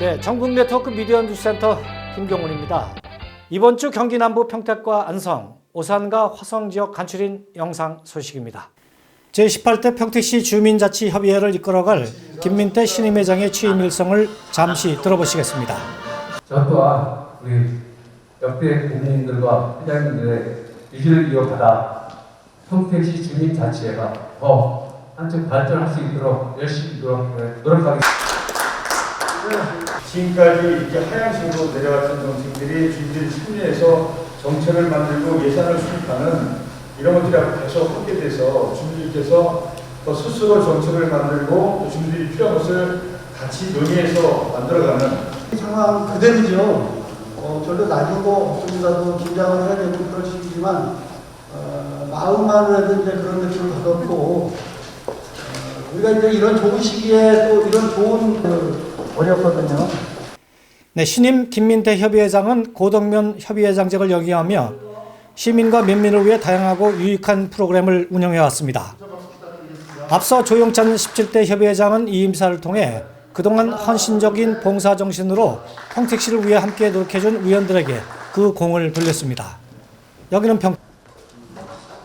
네, 전국 네트워크 미디어 뉴스센터 김경훈입니다. 이번 주 경기 남부 평택과 안성, 오산과 화성 지역 간추린 영상 소식입니다. 제18대 평택시 주민자치협의회를 이끌어갈 김민태 신임 회장의 취임 일성을 잠시 들어보시겠습니다. 저 또한 우리 역대 국민들과 회장님들의 의지를 이어받아 평택시 주민자치회가 더 한층 발전할 수 있도록 열심히 노력- 노력하겠습니다. 지금까지 이렇게 하향식으로 내려왔던 정책들이 주민들이 참여해서 정책을 만들고 예산을 수립하는 이런 것들이 계속 하게 돼서 주민들께서 더 스스로 정책을 만들고 또 주민들이 필요한 것을 같이 논의해서 만들어가는 상황 그대로죠. 어, 별로 나뉘고 좀이라도 긴장을 해야 되고 그럴 수 있지만 어, 마음만으로도 이제 그런 느낌을 받았고 어, 우리가 이제 이런 좋은 시기에 또 이런 좋은 그, 어렵거든요. 네, 신임 김민태 협의회장은 고덕면 협의회장직을 역임하며 시민과 민민을 위해 다양하고 유익한 프로그램을 운영해 왔습니다. 앞서 조영찬 17대 협의회장은 이 임사를 통해 그동안 헌신적인 봉사 정신으로 평택시를 위해 함께 노력해준 위원들에게 그 공을 돌렸습니다. 여기는 평